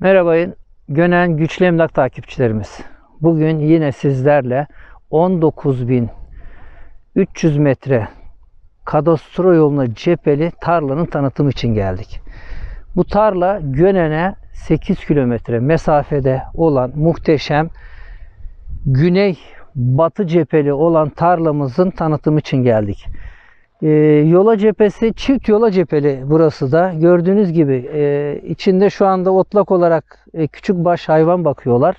Merhabayın Gönen Güçlü Emlak takipçilerimiz. Bugün yine sizlerle 19.300 metre kadastro yoluna cepheli tarlanın tanıtımı için geldik. Bu tarla Gönen'e 8 kilometre mesafede olan muhteşem güney batı cepheli olan tarlamızın tanıtımı için geldik. Ee, yola cephesi çift yola cepheli burası da. Gördüğünüz gibi e, içinde şu anda otlak olarak e, küçük baş hayvan bakıyorlar.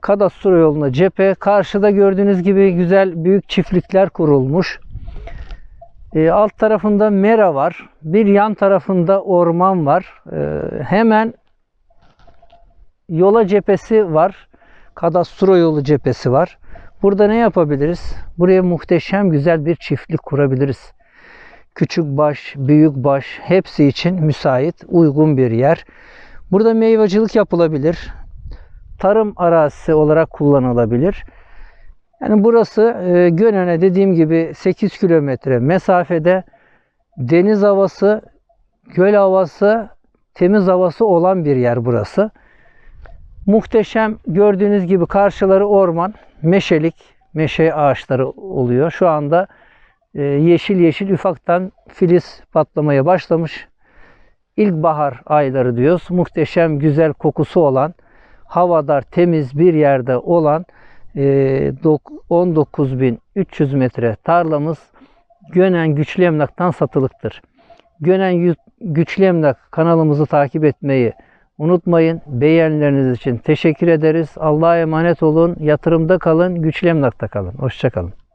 Kadastro yoluna cephe. Karşıda gördüğünüz gibi güzel büyük çiftlikler kurulmuş. E, alt tarafında mera var. Bir yan tarafında orman var. E, hemen yola cephesi var. Kadastro yolu cephesi var. Burada ne yapabiliriz? Buraya muhteşem güzel bir çiftlik kurabiliriz. Küçük baş, büyük baş hepsi için müsait, uygun bir yer. Burada meyvacılık yapılabilir. Tarım arazisi olarak kullanılabilir. Yani burası e, Gönen'e dediğim gibi 8 kilometre mesafede deniz havası, göl havası, temiz havası olan bir yer burası. Muhteşem gördüğünüz gibi karşıları orman, meşelik, meşe ağaçları oluyor. Şu anda e, yeşil yeşil ufaktan filiz patlamaya başlamış. İlkbahar ayları diyoruz. Muhteşem güzel kokusu olan, havadar temiz bir yerde olan e, dok- 19.300 metre tarlamız Gönen Güçlü Emlak'tan satılıktır. Gönen Güçlü Emlak kanalımızı takip etmeyi unutmayın. Beğenileriniz için teşekkür ederiz. Allah'a emanet olun. Yatırımda kalın, güçlü emlakta kalın. Hoşçakalın.